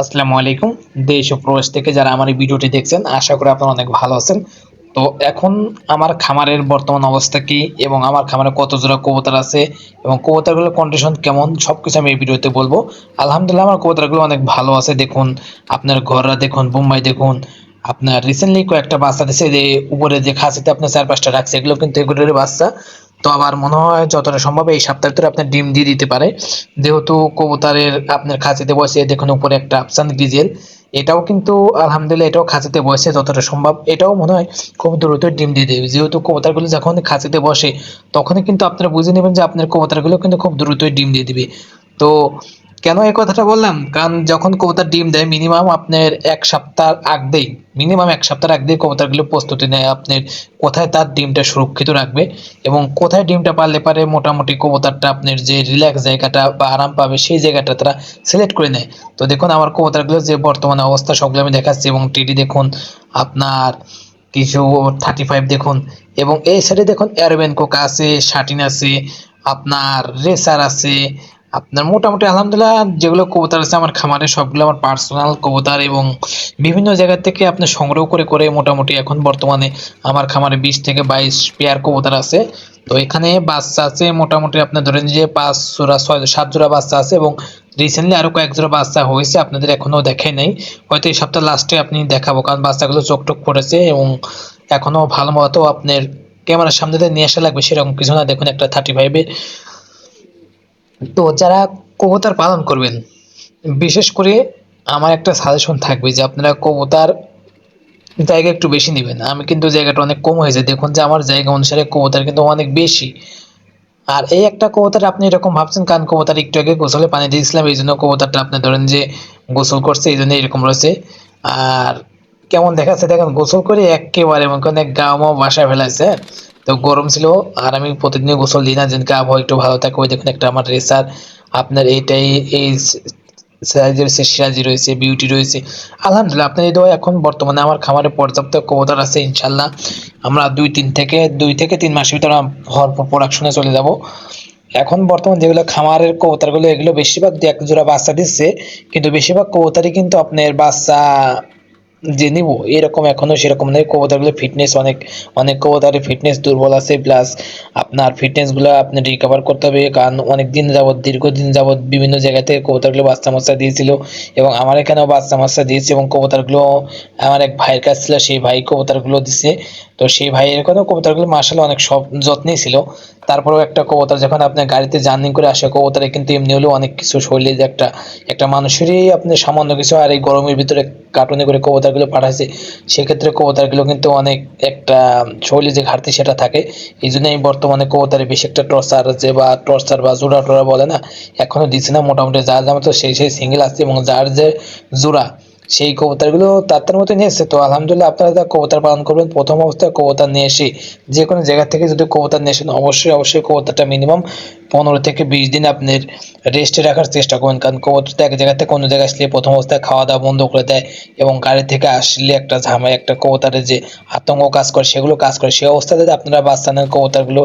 আসসালামু আলাইকুম। দেশ ও প্রবাস থেকে যারা আমার এই ভিডিওটি দেখছেন, আশা করি আপনারা অনেক ভালো আছেন। তো এখন আমার খামারের বর্তমান অবস্থা কি এবং আমার খামারে কত জোড়া কবুতর আছে এবং কবুতরগুলোর কন্ডিশন কেমন সব কিছু আমি এই ভিডিওতে বলব। আলহামদুলিল্লাহ, আমার কবুতরগুলো অনেক ভালো আছে। দেখুন, আপনার ঘররা দেখুন, বোম্বাই দেখুন, আপনার রিসেন্টলি কয়েকটা বাচ্চা দিছে, যে উপরে যে খাসিতে আপনার চার পাঁচটা রাখছে, এগুলো কিন্তু এগুলোর বাচ্চা। তো আমার মনে হয় যতটা সম্ভব এই সপ্তাহের ভিতরে আপনার ডিম দিয়ে দিতে পারে। যেহেতু কবুতরের আপনার খাঁচিতে বসে দেখুন উপরে একটা আফসান গিজেল এটাও কিন্তু আলহামদুলিল্লাহ এটাও খাঁচিতে বসে যতটা সম্ভব, এটাও মনে হয় খুব দ্রুত ডিম দিয়ে দেবে। যেহেতু কবুতরগুলো যখন খাঁচিতে বসে, তখনই কিন্তু আপনারা বুঝে নেবেন যে আপনার কবুতরগুলো কিন্তু খুব দ্রুতই ডিম দিয়ে দিবে। তো কেন এই কথাটা বললাম? কারণ যখন কবুতর ডিম দেয় মিনিমাম আপনার এক সপ্তাহ আগেই মিনিমাম এক সপ্তাহ আগেই কবুতরগুলো প্রস্তুতি নেয়। আপনার কোথায় তার ডিমটা সুরক্ষিত রাখবে এবং কোথায় ডিমটা পারলে পারে মোটামুটি কবুতরটা আপনার যে রিল্যাক্স জায়গাটা বা আরাম পাবে সেই জায়গাটা তারা সিলেক্ট করে নেয়। তো দেখুন, আমার কবুতরগুলো যে বর্তমানে অবস্থা, সবগুলো আমি দেখাচ্ছি এবং টিডি দেখুন, আপনার কিছু থার্টি ফাইভ দেখুন এবং এই সাইডে দেখুন এয়ারবেন কোকা আছে শার্টিন আছে, আপনার রেসার আছে আপনার মোটামুটি আলহামদুলিল্লাহ, যেগুলো কবুতর আছে, আমার খামারে সবগুলো আমার পার্সোনাল কবুতর এবং বিভিন্ন জায়গা থেকে আপনি সংগ্রহ করে করে মোটামুটি এখন বর্তমানে আমার খামারে বিশ থেকে বাইশ পেয়ার কবুতর আছে। তো এখানে বাচ্চা আছে, মোটামুটি আপনার ধরেন যে পাঁচ জোড়া, ছয় সাত জোড়া বাচ্চা আছে এবং রিসেন্টলি আরও কয়েক জোড়া বাচ্চা হয়েছে, আপনাদের এখনও দেখাই নাই। হয়তো এই সপ্তাহ লাস্টে আপনি দেখাবো, কারণ বাচ্চাগুলো চোখ টোক পড়েছে এবং এখনও ভালো মতো আপনার ক্যামেরার সামনে দিয়ে নিয়ে আসা লাগবে, সেরকম কিছু না। দেখুন একটা থার্টি ফাইভের তো যারা কবুতর পালন করবেন, বিশেষ করে আমার একটা সাজেশন থাকবে যে আপনারা কবুতর জায়গা একটু বেশি নেবেন। আমি কিন্তু জায়গাটা অনেক কম হয়েছে। দেখুন যে আমার জায়গা অনুসারে কবুতর কিন্তু অনেক বেশি। আর এই একটা কবুতর আপনি এরকম ভাবছেন, কারণ কবুতর একটু আগে গোসলে পানি দিয়েছিলাম, এই জন্য কবুতরটা আপনি ধরেন যে গোসল করছে, এই জন্য এরকম রয়েছে। আর কেমন দেখাচ্ছে, দেখেন গোসল করে একেবারে মনে করেন গা মাও বাসায় ফেলাইছে তো গরম ছিল, আর আমি প্রতিদিন গোসল দিই না যেন গা আবহাওয়া একটু ভালো থাকে, ওই দেখুন একটা আমার রেসার আপনার এইটাই, এই সাইজের সিরাজি রয়েছে বিউটি রয়েছে। আলহামদুলিল্লাহ, আপনার এই দোয়া এখন বর্তমানে আমার খামারে পর্যাপ্ত কবুতর আছে ইনশাল্লাহ আমরা দুই, তিন থেকে, দুই থেকে তিন মাসের ভিতরে ভরপুর প্রোডাকশনে চলে যাব। এখন বর্তমান যেগুলো খামারের কবুতরগুলো, এগুলো বেশিরভাগ এক জোড়া বাচ্চা দিচ্ছে, কিন্তু বেশিরভাগ কবুতরই কিন্তু আপনার বাচ্চা যে নিব, এরকম এখনও সেরকম নেই। কবুতরগুলো ফিটনেস অনেক অনেক কবুতরের ফিটনেস দুর্বল আছে। প্লাস আপনার ফিটনেসগুলো আপনি রিকভার করতে হবে। কারণ অনেক দিন যাবৎ, দীর্ঘদিন যাবৎ বিভিন্ন জায়গা থেকে কবুতরগুলো বাচ্চা মাচ্চা দিয়েছিল। এবং আমার এখানেও বাচ্চা মাচ্চা দিয়েছে এবং কবুতরগুলো আমার এক ভাইয়ের কাছ ছিল, সেই ভাই কবুতরগুলো দিছে। তো সেই ভাইয়ের এখানেও কবুতরগুলো মার্শাল অনেক সব যত্নেই ছিল। তারপরেও একটা কবুতর, যখন আপনি গাড়িতে জার্নি করে আসে, কবুতরে কিন্তু এমনি হলেও অনেক কিছু শরীরে যে একটা একটা মানুষেরই আপনি সামান্য কিছু আর এই গরমের ভিতরে কার্টুনে করে কবুতরগুলো পাঠাইছে, সেক্ষেত্রে কবুতরগুলো কিন্তু অনেক একটা শরীরে যে ঘাটতি সেটা থাকে। এই জন্য আমি বর্তমানে কবুতরে বেশি একটা টর্চার যে বা টর্চার বা জোড়া টোড়া বলে না এখনও দিচ্ছে না। মোটামুটি যার দাম তো সেই সেই সিঙ্গেল আসছে এবং যার যে জোড়া সেই কবুতরগুলো তার তার মতো নিয়ে এসছে। তো আলহামদুলিল্লাহ আপনারা যা কবুতর পালন করবেন, প্রথম অবস্থায় কবুতর নিয়ে এসে যে কোনো জায়গা থেকে যদি কবুতর নিয়ে আসেন, অবশ্যই অবশ্যই কবুতরটা মিনিমাম পনেরো থেকে বিশ দিন আপনার রেস্টে রাখার চেষ্টা করবেন কারণ কবুতরটা এক জায়গা থেকে অন্য জায়গায় আসলে প্রথম অবস্থায় খাওয়া দাওয়া বন্ধ করে দেয় এবং গাড়ি থেকে আসলে একটা ঝামেলা, একটা কবুতরের যে আতঙ্ক কাজ করে, সেগুলো কাজ করে। সেই অবস্থায় যদি আপনারা বাচ্চা নেন কবুতরগুলো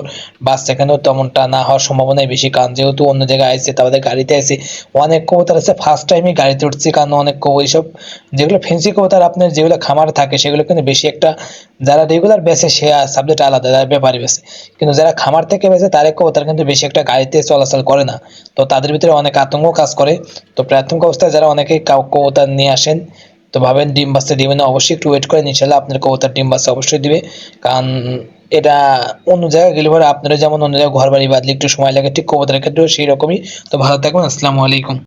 বাচ্চা এখানেও তেমনটা না হওয়ার সম্ভাবনাই বেশি। কারণ যেহেতু অন্য জায়গায় আসছে তাদের গাড়িতে আসে অনেক কবুতর আছে। ফার্স্ট টাইমে গাড়িতে উঠছে, কারণ অনেক এইসব যেগুলো ফেন্সি কবুতর, আপনার যেগুলো খামার থাকে, সেগুলো কিন্তু বেশি একটা যারা রেগুলার বেসে সে সাবজেক্ট আলাদা, যারা ব্যাপারী বেসে কিন্তু যারা খামার থেকে বেসে তার কবুতর কিন্তু বেশি একটা গাড়িতে চলাচল করে না। তো তাদের ভিতরে অনেক আতঙ্ক কাজ করে। তো প্রাথমিক অবস্থায় যারা অনেকে কবুতর নিয়ে আসেন, তো ভাবেন ডিম বাসতে দিবে না, অবশ্যই একটু ওয়েট করেন ইনশাল্লাহ আপনার কবুতর ডিম বাসতে অবশ্যই দিবে। কারণ এটা অন্য জায়গায় গেলে পরে আপনারা যেমন অন্য জায়গায় ঘর বাড়ি বাঁধলে একটু সময় লাগে, ঠিক কবুতরের ক্ষেত্রেও সেই রকমই তো ভালো থাকবেন, আসসালামু আলাইকুম।